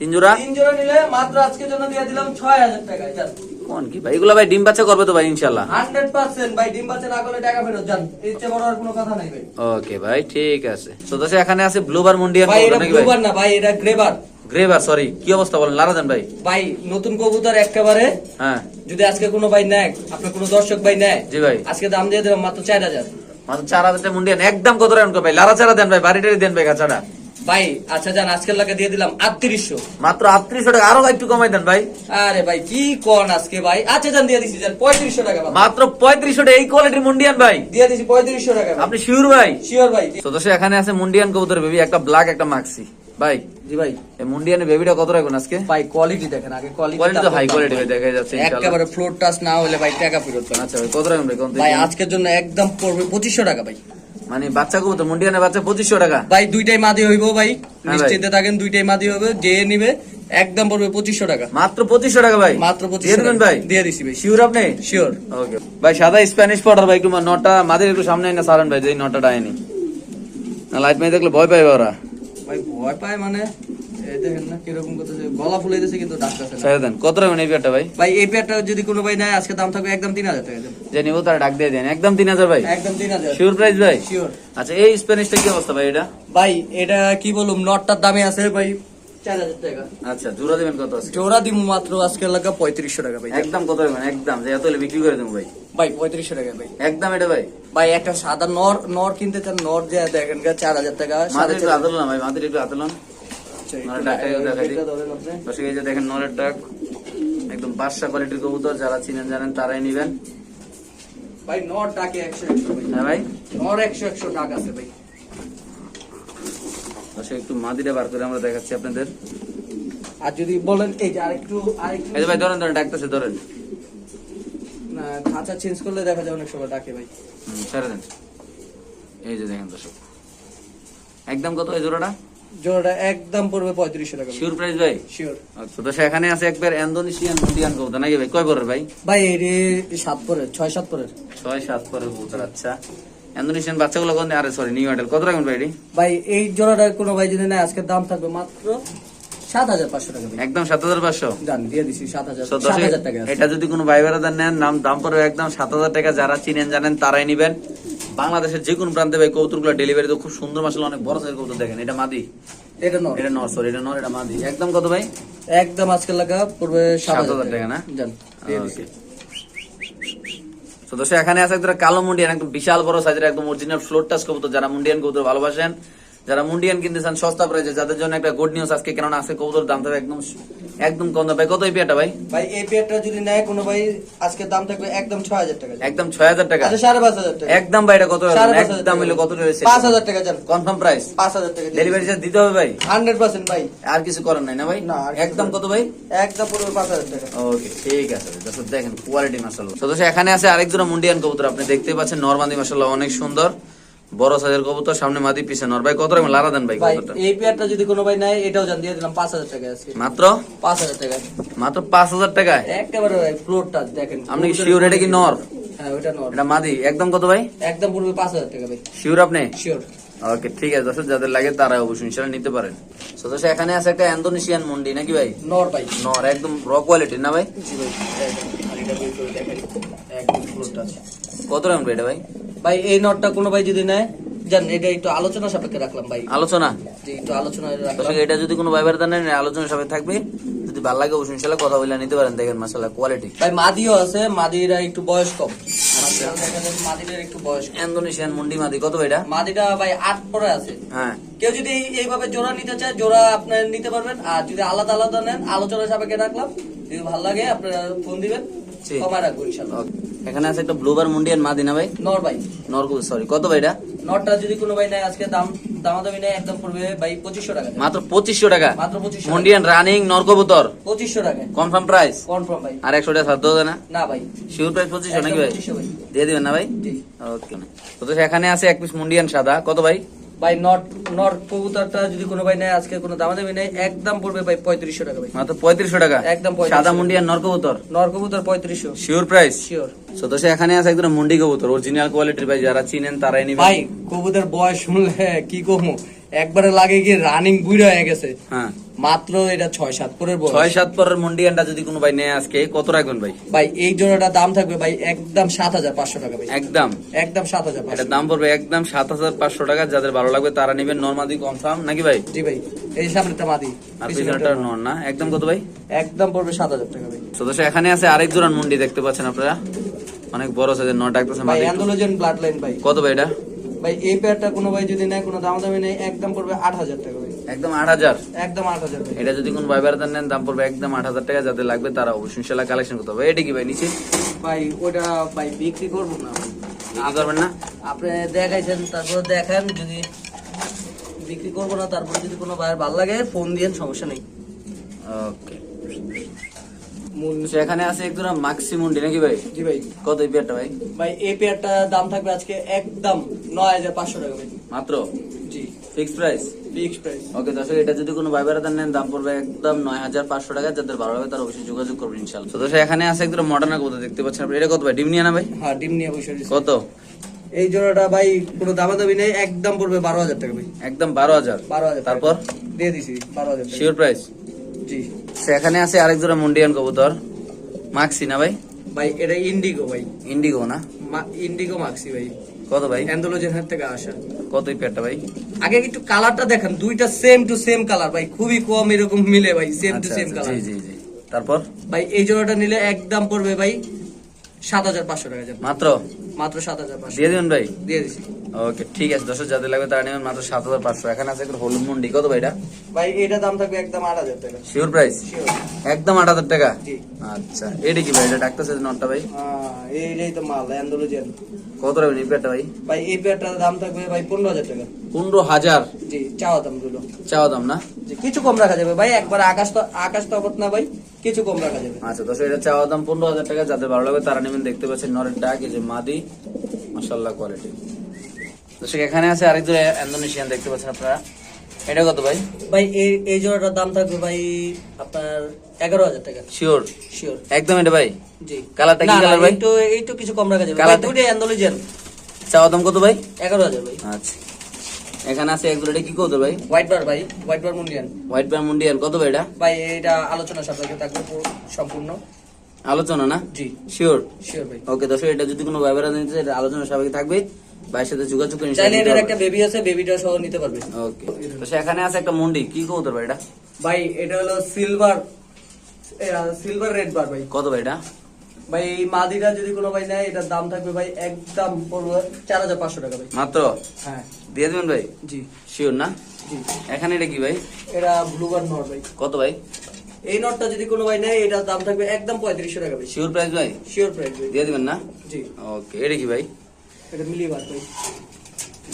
[SPEAKER 1] তিন জোড়া
[SPEAKER 2] তিন জোড়া নিলে মাত্র আজকের জন্য দিয়ে দিলাম ছয় হাজার টাকায় জান
[SPEAKER 1] কোন কি ভাই? এগুলা ভাই ডিম বাচ্চা করবে তো ভাই ইনশাল্লাহ
[SPEAKER 2] হান্ড্রেড পার্সেন্ট ভাই ডিম বাচ্চা না করলে টাকা ফেরত যান এর বড় আর কোনো কথা নাই ভাই।
[SPEAKER 1] ওকে ভাই ঠিক আছে। তো দোষে এখানে আছে ব্লুবার মুন্ডিয়ান
[SPEAKER 2] ভাই এটা ব্লুবার না ভাই এটা গ্রেবার
[SPEAKER 1] গ্রেভার সরি কি অবস্থা বলেন? ভাই।
[SPEAKER 2] ভাই নতুন কবুতর একেবারে।
[SPEAKER 1] হ্যাঁ।
[SPEAKER 2] যদি আজকে কোনো ভাই নেয় আপনার কোনো দর্শক ভাই নেয়
[SPEAKER 1] জি ভাই।
[SPEAKER 2] আজকে দাম দিয়ে দিলাম মাত্র চার হাজার।
[SPEAKER 1] মাত্র চার হাজার টাকা মুন্ডিয়ান একদম কত রান ভাই। লারা চারা দেন ভাই বাড়িটারি দেন ভাই গাছাটা
[SPEAKER 2] ভাই আচ্ছা যান আজকের লাগে দিয়ে দিলাম আটত্রিশশো।
[SPEAKER 1] মাত্র আটত্রিশশো টাকা। আরও একটু কমাই দেন ভাই।
[SPEAKER 2] আরে ভাই কি কন আজকে ভাই? আচ্ছা যান দিয়ে দিছি যান পঁয়ত্রিশশো টাকা
[SPEAKER 1] মাত্র পঁয়ত্রিশশো টাকা এই কোয়ালিটির মুন্ডিয়ান ভাই।
[SPEAKER 2] দিয়ে দিছি পঁয়ত্রিশশো টাকা
[SPEAKER 1] আপনি শিওর ভাই?
[SPEAKER 2] শিওর ভাই।
[SPEAKER 1] তো দোষে এখানে আছে মুন্ডিয়ান কবুতর বেবি একটা ব্ল্যাক একটা মাক্সি ভাই
[SPEAKER 2] জি ভাই।
[SPEAKER 1] এই মুন্ডিয়ানের বেবিটা কত রাখুন আজকে?
[SPEAKER 2] ভাই কোয়ালিটি দেখেন আগে কোয়ালিটি
[SPEAKER 1] কোয়ালিটি তো হাই কোয়ালিটি দেখা যাচ্ছে
[SPEAKER 2] একেবারে ফ্লোর টাচ না হলে ভাই টাকা ফেরত।
[SPEAKER 1] আচ্ছা ভাই কত রাখুন ভাই
[SPEAKER 2] ভাই আজকের জন্য একদম পড়বে পঁচিশশো টাকা ভাই।
[SPEAKER 1] মানে বাচ্চা কবুতর মুন্ডিয়ানের বাচ্চা পঁচিশশো টাকা।
[SPEAKER 2] ভাই দুইটাই মাদি হইব ভাই।
[SPEAKER 1] ভাই।
[SPEAKER 2] নিশ্চিন্তে থাকেন দুইটাই মাদি হবে যে নিবে একদম পড়বে পঁচিশশো টাকা।
[SPEAKER 1] মাত্র পঁচিশশো টাকা ভাই।
[SPEAKER 2] মাত্র পঁচিশশো টাকা।
[SPEAKER 1] ভাই?
[SPEAKER 2] দিয়ে দিছি ভাই।
[SPEAKER 1] শিওর আপনি?
[SPEAKER 2] শিওর
[SPEAKER 1] ওকে ভাই সাদা স্প্যানিশ পড়ার ভাই একটু নটা মাদের একটু সামনে এনে সারেন ভাই যে নটাটা আইনি না লাইট মেয়ে দেখলে ভয় পাইবে ওরা।
[SPEAKER 2] ভাই ভয় পায় মানে? দেখেন না কীরকম করতেছে গলা ফুলাইতেছে কিন্তু ডাকতেছে না।
[SPEAKER 1] ছেড়ে দেন কত রাখবেন এই পেয়ারটা ভাই?
[SPEAKER 2] ভাই এই পেয়ারটা যদি কোনো ভাই নেয় আজকে দাম থাকবে একদম তিন হাজার টাকা
[SPEAKER 1] যে নিবো তারা ডাক দিয়ে দেন। একদম তিন হাজার ভাই?
[SPEAKER 2] একদম তিন হাজার।
[SPEAKER 1] শিওর প্রাইস ভাই?
[SPEAKER 2] শিওর
[SPEAKER 1] আচ্ছা এই স্প্যানিশটা কি অবস্থা ভাই এটা?
[SPEAKER 2] ভাই এটা কি বলুম নটটার দামে আছে ভাই। চার হাজার টাকা।
[SPEAKER 1] আচ্ছা জোড়া দেবেন কত আছে
[SPEAKER 2] জোড়া দিব মাত্র আজকে লাগা পঁয়ত্রিশশো টাকা ভাই।
[SPEAKER 1] একদম কত রাখবেন একদম যে এত হলে বিক্রি করে দেবো ভাই।
[SPEAKER 2] ভাই পঁয়ত্রিশশো টাকা ভাই।
[SPEAKER 1] একদম এটা ভাই?
[SPEAKER 2] ভাই একটা সাদা নর নর কিনতে চান নর যে দেখেন চার হাজার টাকা
[SPEAKER 1] মাদের একটু
[SPEAKER 2] চার-
[SPEAKER 1] ভাই মাদের একটু এই যে দেখেন নরের ডাক একদম বাদশা কোয়ালিটির কবুতর যারা চিনেন জানেন তারাই নিবেন।
[SPEAKER 2] ভাই নর ডাকে একশো একশো
[SPEAKER 1] হ্যাঁ ভাই।
[SPEAKER 2] নর একশো একশো ডাক আছে ভাই।
[SPEAKER 1] একটু মাদিটা বার করে আমরা দেখাচ্ছি আপনাদের।
[SPEAKER 2] আর যদি বলেন এই যে আরেকটু আরেকটু
[SPEAKER 1] এই ভাই ধরেন ধরেন ডাকতেছে ধরেন।
[SPEAKER 2] না, খাঁচা চেঞ্জ করলে দেখা যায় অনেক সময় ডাকে ভাই।
[SPEAKER 1] ছেড়ে দেন। এই যে দেখেন দর্শক। একদম কত এই জোড়াটা?
[SPEAKER 2] জোড়াটা একদম পড়বে পঁয়ত্রিশশো টাকা
[SPEAKER 1] শিওর প্রাইস ভাই?
[SPEAKER 2] শিওর
[SPEAKER 1] আচ্ছা তো সেখানে আছে একবার মুন্ডিয়ান কবুতর নাকি ভাই? কয় পরের ভাই?
[SPEAKER 2] ভাই এটি সাত পরের ছয় সাত পরের।
[SPEAKER 1] ছয় সাত পরের কবুতর আচ্ছা। ইন্দোনেশিয়ান বাচ্চাগুলো কোন আরে সরি নিউ মডেল কত রাখবেন ভাই?
[SPEAKER 2] ভাই এই জোড়াটা কোনো ভাই যদি না আজকে দাম থাকবে মাত্র সাত হাজার পাঁচশো টাকা ভাই
[SPEAKER 1] একদম সাত হাজার পাঁচশো?
[SPEAKER 2] জান দিয়ে দিছি সাত হাজার।
[SPEAKER 1] So,
[SPEAKER 2] সাত
[SPEAKER 1] দর্শক,
[SPEAKER 2] হাজার টাকা আছে।
[SPEAKER 1] এটা যদি কোনো ভাই বেড়াদার নেন নাম দাম পড়বে একদম সাত হাজার টাকা। যারা চিনেন জানেন তারাই নিবেন। বাংলাদেশের যে কোনো প্রান্তে ভাই কৌতুকগুলো ডেলিভারি তো খুব সুন্দর মাসাল অনেক বড় সাইজের কৌতুক দেখেন। এটা মাদি?
[SPEAKER 2] এটা নর।
[SPEAKER 1] এটা নর সরি এটা নর এটা মাদি। একদম কত ভাই?
[SPEAKER 2] একদম আজকের লাগা পড়বে সাত হাজার
[SPEAKER 1] টাকা। না?
[SPEAKER 2] জান
[SPEAKER 1] তো দর্শক এখানে আছে একটা কালো মুন্ডিয়ান একদম বিশাল বড় সাইজের একদম অরিজিনাল ফ্লোর টাচ কবুতর। যারা মুন্ডিয়ান কবুতর ভালোবাসেন যারা মুন্ডিয়ান কিনতে চান সস্তা প্রাইসে যাদের জন্য একটা গুড নিউজ আজকে কেননা আজকে কবুতর দাম থাকবে একদম একদম কম দাম। ভাই কত এই পেয়ারটা ভাই?
[SPEAKER 2] ভাই এই পেয়ারটা যদি নেয় কোনো ভাই আজকে দাম থাকবে একদম ছয় হাজার টাকা।
[SPEAKER 1] একদম ছয় হাজার টাকা?
[SPEAKER 2] আচ্ছা সাড়ে পাঁচ হাজার টাকা।
[SPEAKER 1] একদম ভাই এটা কত একদম। হইল কত
[SPEAKER 2] পাঁচ হাজার টাকা যান
[SPEAKER 1] কনফার্ম প্রাইস
[SPEAKER 2] পাঁচ হাজার টাকা।
[SPEAKER 1] ডেলিভারি চার্জ দিতে হবে ভাই?
[SPEAKER 2] হান্ড্রেড পার্সেন্ট ভাই।
[SPEAKER 1] আর কিছু করার নাই না ভাই?
[SPEAKER 2] না,
[SPEAKER 1] একদম কত ভাই?
[SPEAKER 2] একদম পাঁচ হাজার টাকা।
[SPEAKER 1] ওকে ঠিক আছে দর্শক দেখেন কোয়ালিটি মাসাল্লাহ তো এখানে আছে আরেকজন মুন্ডিয়ান কবুতর। আপনি দেখতে পাচ্ছেন নরমাদি মাসাল্লাহ অনেক সুন্দর। বড় সাইজের কবুতর সামনে মাদি পিছে নর। ভাই কত রকম লারা দেন ভাই কবুতরটা।
[SPEAKER 2] এই পেয়ারটা যদি কোনো ভাই নেয় এটাও জান দিয়ে দিলাম পাঁচ হাজার টাকা আজকে।
[SPEAKER 1] মাত্র?
[SPEAKER 2] পাঁচ হাজার টাকা
[SPEAKER 1] মাত্র পাঁচ হাজার টাকায়?
[SPEAKER 2] একেবারে ভাই ফ্লোরটা দেখেন।
[SPEAKER 1] আপনি কি শিওর এটা কি নর?
[SPEAKER 2] হ্যাঁ ওইটা নর।
[SPEAKER 1] এটা মাদি। একদম কত ভাই?
[SPEAKER 2] একদম পড়বে পাঁচ হাজার টাকা ভাই।
[SPEAKER 1] শিওর আপনি?
[SPEAKER 2] শিওর
[SPEAKER 1] ওকে ঠিক আছে দর্শক যাদের লাগে তারা অবশ্যই ইনশাল্লাহ নিতে পারেন। তো দর্শক এখানে আছে একটা ইন্দোনেশিয়ান মুন্ডি নাকি ভাই?
[SPEAKER 2] নর ভাই।
[SPEAKER 1] নর একদম র কোয়ালিটির না ভাই?
[SPEAKER 2] জি ভাই দেখেন। একদম ফ্লোরটা
[SPEAKER 1] কত রকম এটা ভাই?
[SPEAKER 2] ভাই এই নটটা কোনো ভাই যদি নেয় জান এটা একটু আলোচনা সাপেক্ষে রাখলাম ভাই।
[SPEAKER 1] আলোচনা?
[SPEAKER 2] একটু আলোচনা
[SPEAKER 1] এটা যদি কোনো ভাই বেড়াতে নেন আলোচনা সবাই থাকবে। যদি ভালো লাগে অবশ্যই ইনশাল্লাহ কথা বলে নিতে পারেন। দেখেন মাসাল্লাহ কোয়ালিটি
[SPEAKER 2] ভাই মাদিও আছে মাদিরা একটু বয়স কম। মাদিরা দেখা যায় মাদিদের একটু বয়স
[SPEAKER 1] ইন্দোনেশিয়ান মুন্ডি মাদি কত এটা?
[SPEAKER 2] মাদিটা ভাই আট পরে আছে।
[SPEAKER 1] হ্যাঁ।
[SPEAKER 2] কেউ যদি এই- এইভাবে জোড়া নিতে চায় জোড়া আপনার নিতে পারবেন। আর যদি আলাদা আলাদা নেন আলোচনা সাপেক্ষে রাখলাম। যদি ভালো লাগে আপনারা ফোন দিবেন। রাখব.
[SPEAKER 1] এখানে আছে একটা ব্লুবার মুন্ডিয়ান মাদি না ভাই?
[SPEAKER 2] নর ভাই।
[SPEAKER 1] নরকু সরি কত ভাই এটা?
[SPEAKER 2] নটটা যদি কোনো ভাই নেয় আজকে দাম দামাদামি নেয় একদম পড়বে ভাই টাকা।
[SPEAKER 1] মাত্র পঁচিশশো টাকা?
[SPEAKER 2] মাত্র
[SPEAKER 1] মুন্ডিয়ান রানিং নরকবুতর
[SPEAKER 2] পঁচিশশো টাকা।
[SPEAKER 1] কনফার্ম প্রাইস
[SPEAKER 2] কনফার্ম ভাই।
[SPEAKER 1] আর একশো টাকা সাধ্য হবে না?
[SPEAKER 2] না ভাই।
[SPEAKER 1] শিওর প্রাইস পঁচিশশো নাকি ভাই? দিয়ে দিবেন না ভাই?
[SPEAKER 2] জি।
[SPEAKER 1] ওকে তো এখানে আছে এক পিস মুন্ডিয়ান সাদা। কত ভাই?
[SPEAKER 2] ভাই নট নট কবুতরটা যদি কোনো ভাই নেয় আজকে কোনো দামাদামি নেই একদম পড়বে ভাই পঁয়ত্রিশশো টাকা ভাই।
[SPEAKER 1] মাত্র পঁয়ত্রিশশো টাকা?
[SPEAKER 2] একদম
[SPEAKER 1] সাদা মুন্ডি আর
[SPEAKER 2] নর কবুতর? পঁয়ত্রিশশো।
[SPEAKER 1] শিওর প্রাইস
[SPEAKER 2] শিওর
[SPEAKER 1] তো তো এখানে আছে একদম মুন্ডি কবুতর অরিজিনাল কোয়ালিটির ভাই যারা চিনেন তারাই নিবে
[SPEAKER 2] ভাই কবুতর বয়স শুনলে কি কমু? একবারে লাগে কি রানিং বুড়ো হয়ে গেছে।
[SPEAKER 1] হ্যাঁ।
[SPEAKER 2] মাত্র এটা ছয় সাত পরের বয়স।
[SPEAKER 1] ছয় সাত পরের মুন্ডিয়ানটা যদি কোনো ভাই নেয় আজকে কত রাখবেন ভাই?
[SPEAKER 2] ভাই এই জোড়াটা দাম থাকবে ভাই একদম সাত হাজার পাঁচশো টাকা ভাই।
[SPEAKER 1] একদম?
[SPEAKER 2] একদম সাত হাজার
[SPEAKER 1] এটার দাম পড়বে একদম সাত হাজার পাঁচশো টাকা যাদের ভালো লাগবে তারা নেবেন নর্মাদি নাকি ভাই?
[SPEAKER 2] জি ভাই এই সামনেটা মাদি
[SPEAKER 1] আর পিছনেটা
[SPEAKER 2] নর।
[SPEAKER 1] না? একদম কত ভাই?
[SPEAKER 2] একদম পড়বে সাত হাজার টাকা ভাই।
[SPEAKER 1] তো এখানে আছে আরেক মুন্ডি দেখতে পাচ্ছেন আপনারা? অনেক বড় সাইজের নট ডাকতেছে
[SPEAKER 2] ভাই অ্যান্ডোলোজেন ব্লাড লাইন ভাই।
[SPEAKER 1] কত ভাই এটা?
[SPEAKER 2] ভাই এই পেয়ারটা কোনো ভাই যদি নেয় কোনো দাম দামি নেই একদম পড়বে আট হাজার টাকা
[SPEAKER 1] একদম আট হাজার?
[SPEAKER 2] একদম আট হাজার
[SPEAKER 1] এটা যদি কোন ভাই বেড়াতেন নেন দাম পড়বে একদম আট হাজার টাকা যাদের লাগবে তারা অবশ্যই ইনশাল্লাহ কালেকশন করতে হবে। এটা কি ভাই নিচে?
[SPEAKER 2] ভাই ওটা ভাই বিক্রি করব না।
[SPEAKER 1] কি করবেন না?
[SPEAKER 2] আপনি দেখাইছেন তারপর দেখেন যদি বিক্রি করব না তারপর যদি কোনো ভাইয়ের ভালো লাগে ফোন দিয়েন সমস্যা নেই।
[SPEAKER 1] ওকে। এখানে আছে এক জোড়া মাক্সি মুন্ডি নাকি ভাই?
[SPEAKER 2] জি ভাই।
[SPEAKER 1] কত এই পেয়ারটা ভাই?
[SPEAKER 2] ভাই এই পেয়ারটা দাম থাকবে আজকে একদম নয় হাজার পাঁচশো টাকা ভাই।
[SPEAKER 1] মাত্র?
[SPEAKER 2] জি।
[SPEAKER 1] Fix price
[SPEAKER 2] fix price.
[SPEAKER 1] Okay দর্শক এটা যদি কোনো ভাই নেন দাম পড়বে একদম নয় হাজার পাঁচশো টাকা যাদের ভালো তারা অবশ্যই যোগাযোগ করবেন ইনশাল্লাহ তো দর্শক এখানে আছে একদম মডার্ন কবুতর দেখতে পাচ্ছেন আপনি। এটা কত ভাই? ডিম নিয়ে না ভাই?
[SPEAKER 2] হ্যাঁ ডিম নিয়ে
[SPEAKER 1] কত?
[SPEAKER 2] এই জোড়াটা ভাই কোনো দামাদামি নেই একদম পড়বে বারো হাজার টাকা ভাই।
[SPEAKER 1] একদম বারো হাজার।
[SPEAKER 2] বারো হাজার
[SPEAKER 1] তারপর?
[SPEAKER 2] দিয়ে দিছি বারো হাজার
[SPEAKER 1] শিওর প্রাইস
[SPEAKER 2] জি।
[SPEAKER 1] সেখানে আছে আরেক জোড়া মুন্ডিয়ান কবুতর মাক্সি না ভাই?
[SPEAKER 2] ভাই এটা ইন্ডিগো ভাই।
[SPEAKER 1] ইন্ডিগো না?
[SPEAKER 2] ইন্ডিগো মাক্সি ভাই।
[SPEAKER 1] কত ভাই?
[SPEAKER 2] অ্যান্ডোলোজেন হাত থেকে আসা।
[SPEAKER 1] কত এই পেয়ারটা ভাই?
[SPEAKER 2] আগে একটু কালারটা দেখেন দুইটা সেম টু সেম কালার ভাই খুবই কম এরকম মিলে ভাই সেম টু সেম কালার
[SPEAKER 1] জি জি জি। তারপর?
[SPEAKER 2] ভাই এই জোড়াটা নিলে একদম পড়বে ভাই সাত হাজার পাঁচশো টাকা
[SPEAKER 1] মাত্র?
[SPEAKER 2] মাত্র সাত হাজার পাঁচশো।
[SPEAKER 1] দিয়ে দিবেন ভাই?
[SPEAKER 2] দিয়ে দিছি।
[SPEAKER 1] ওকে ঠিক আছে দশ যাদের লাগবে তারা নেবেন মাত্র সাত হাজার পাঁচশো। এখানে আছে একটা হলুদ মুন্ডি। কত ভাই এটা?
[SPEAKER 2] ভাই এটা দাম থাকবে একদম আট হাজার টাকা।
[SPEAKER 1] Sure price. একদম আট হাজার টাকা? আচ্ছা এটা কি ভাই? এটা ডাক্তার সাথে নটটা ভাই?
[SPEAKER 2] এইটাই তো মাল অ্যান্ডোলোজেন
[SPEAKER 1] কত রাখবেন এই পেয়ারটা ভাই?
[SPEAKER 2] ভাই এই পেয়ারটার দাম থাকবে ভাই পনেরো হাজার টাকা।
[SPEAKER 1] পনেরো হাজার?
[SPEAKER 2] জি চাওয়া দামগুলো
[SPEAKER 1] চাওয়া দাম না?
[SPEAKER 2] কিছু কম রাখা যাবে ভাই একবার আকাশ তো আকাশ তফাৎ না ভাই কিছু কম রাখা যাবে।
[SPEAKER 1] আচ্ছা দশ এটা চাওয়া দাম পনেরো হাজার টাকা যাদের ভালো লাগবে তারা নেবেন দেখতে পাচ্ছেন নরের ডাক এই যে মাদি। মাসাল্লাহ কোয়ালিটি দর্শক এখানে আছে আরেকজন ইন্দোনেশিয়ান দেখতে পাচ্ছেন আপনারা। এটা কত ভাই?
[SPEAKER 2] ভাই এই এই জোড়াটার দাম থাকবে ভাই আপনার এগারো হাজার টাকা।
[SPEAKER 1] শিওর
[SPEAKER 2] শিওর
[SPEAKER 1] একদম এটা ভাই?
[SPEAKER 2] জি।
[SPEAKER 1] কালারটা কি কালার ভাই?
[SPEAKER 2] একটু একটু কিছু কম রাখা যাবে।
[SPEAKER 1] কালারটা-
[SPEAKER 2] দুইটাই অ্যান্ডোলোজেন
[SPEAKER 1] চাওয়া দাম কত ভাই?
[SPEAKER 2] এগারো হাজার ভাই।
[SPEAKER 1] আচ্ছা। এখানে আছে এটা কি কত ভাই?
[SPEAKER 2] হোয়াইট বার ভাই হোয়াইট বার মুন্ডিয়ান
[SPEAKER 1] হোয়াইট ব্যান্ড মুন্ডিয়ান কত ভাই এটা?
[SPEAKER 2] ভাই এটা আলোচনা সাপেক্ষে থাকবে সম্পূর্ণ।
[SPEAKER 1] আলোচনা না?
[SPEAKER 2] জি।
[SPEAKER 1] শিওর
[SPEAKER 2] শিওর ভাই।
[SPEAKER 1] ওকে দর্শক এটা যদি কোনো নিতে চায়, এটা আলোচনা সাপেক্ষে থাকবে ভাইয়ের সাথে যোগাযোগ করে
[SPEAKER 2] চাইলে এটার একটা বেবি আছে বেবিটা সহ নিতে পারবে।
[SPEAKER 1] ওকে তো সেখানে আছে একটা মুন্ডি কি কবুতর ভাই এটা?
[SPEAKER 2] ভাই এটা হলো সিলভার সিলভার রেড বার ভাই।
[SPEAKER 1] কত ভাই এটা?
[SPEAKER 2] ভাই এই মাদিটা যদি কোনো ভাই নেয় এটার দাম থাকবে ভাই একদম পড়বে চার হাজার পাঁচশো টাকা ভাই।
[SPEAKER 1] মাত্র?
[SPEAKER 2] হ্যাঁ।
[SPEAKER 1] দিয়ে দেবেন ভাই?
[SPEAKER 2] জি।
[SPEAKER 1] শিওর না?
[SPEAKER 2] জি।
[SPEAKER 1] এখানে এটা কি ভাই?
[SPEAKER 2] এটা ব্লুবার নট ভাই।
[SPEAKER 1] কত ভাই?
[SPEAKER 2] এই নটটা যদি কোনো ভাই নেয় এটার দাম থাকবে একদম পঁয়ত্রিশশো টাকা ভাই।
[SPEAKER 1] শিওর প্রাইস ভাই?
[SPEAKER 2] শিওর প্রাইস ভাই।
[SPEAKER 1] দিয়ে দিবেন না?
[SPEAKER 2] জি।
[SPEAKER 1] ওকে এটা কি ভাই?
[SPEAKER 2] এটা মিলিবার ভাই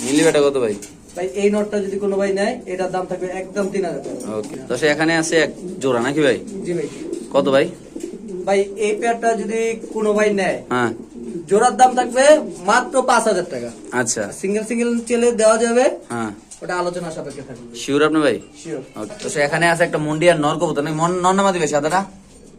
[SPEAKER 1] মিলিবাটা কত ভাই?
[SPEAKER 2] ভাই এই নটটা যদি কোনো ভাই নেয় এটার দাম থাকবে একদম তিন হাজার
[SPEAKER 1] ওকে তো এখানে আছে এক জোড়া নাকি ভাই?
[SPEAKER 2] জি ভাই।
[SPEAKER 1] কত ভাই?
[SPEAKER 2] ভাই এই পেয়ারটা যদি কোনো ভাই নেয়
[SPEAKER 1] হ্যাঁ।
[SPEAKER 2] জোড়ার দাম থাকবে মাত্র পাঁচ হাজার টাকা।
[SPEAKER 1] আচ্ছা।
[SPEAKER 2] সিঙ্গেল সিঙ্গেল চেলে দেওয়া যাবে
[SPEAKER 1] হ্যাঁ।
[SPEAKER 2] ওটা আলোচনা সাপেক্ষে থাকবে।
[SPEAKER 1] শিওর আপনি ভাই?
[SPEAKER 2] শিওর
[SPEAKER 1] ওকে তো এখানে আছে একটা মুন্ডি আর নর কবুতর নাকি? মন- নর নামা সাদাটা?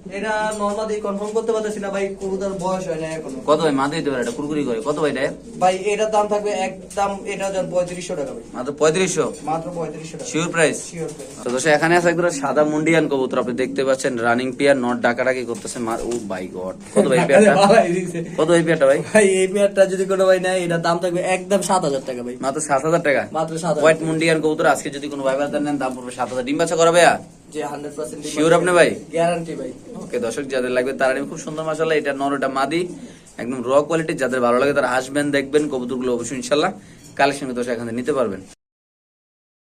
[SPEAKER 2] এটা নর্মালি কনফার্ম করতে পারতেছি না ভাই কবুতর বয়স হয় না এখনও।
[SPEAKER 1] কত ভাই? মা দিতে পারে এটা কুরকুরি করে। কত ভাই এটা?
[SPEAKER 2] ভাই এটার দাম থাকবে একদম এটা যার পঁয়ত্রিশশো টাকা ভাই।
[SPEAKER 1] মাত্র পঁয়ত্রিশশো?
[SPEAKER 2] মাত্র পঁয়ত্রিশশো টাকা।
[SPEAKER 1] শিওর প্রাইস
[SPEAKER 2] শিওর
[SPEAKER 1] তো দোষে এখানে আছে একদম সাদা মুন্ডিয়ান কবুতর। আপনি দেখতে পাচ্ছেন রানিং পিয়ার নট ডাকাডাকি করতেছে। মার ও বাই গড কত ভাই পেয়ারটা কত ভাই পেয়ারটা ভাই?
[SPEAKER 2] ভাই এই পেয়ারটা যদি কোনো ভাই নেয় এটার দাম থাকবে একদম সাত হাজার টাকা ভাই।
[SPEAKER 1] মাত্র সাত হাজার টাকা?
[SPEAKER 2] মাত্র সাত
[SPEAKER 1] হোয়াইট মুন্ডিয়ান কবুতর আজকে যদি কোনো ভাই বাজার নেন দাম পড়বে সাত হাজার। ডিম বাচ্চা করা ভাইয়া
[SPEAKER 2] যে হান্ড্রেড পার্সেন্ট
[SPEAKER 1] Sure আপনি ভাই?
[SPEAKER 2] গ্যারান্টি ভাই।
[SPEAKER 1] ওকে দর্শক যাদের লাগবে তারা আমি খুব সুন্দর এটা নরটা মাদি। একদম র কোয়ালিটি যাদের ভালো লাগে তারা আসবেন দেখবেন। কবুতরগুলো অবশ্যই ইনশাল্লাহ কালেকশন দোষ এখানে নিতে পারবেন।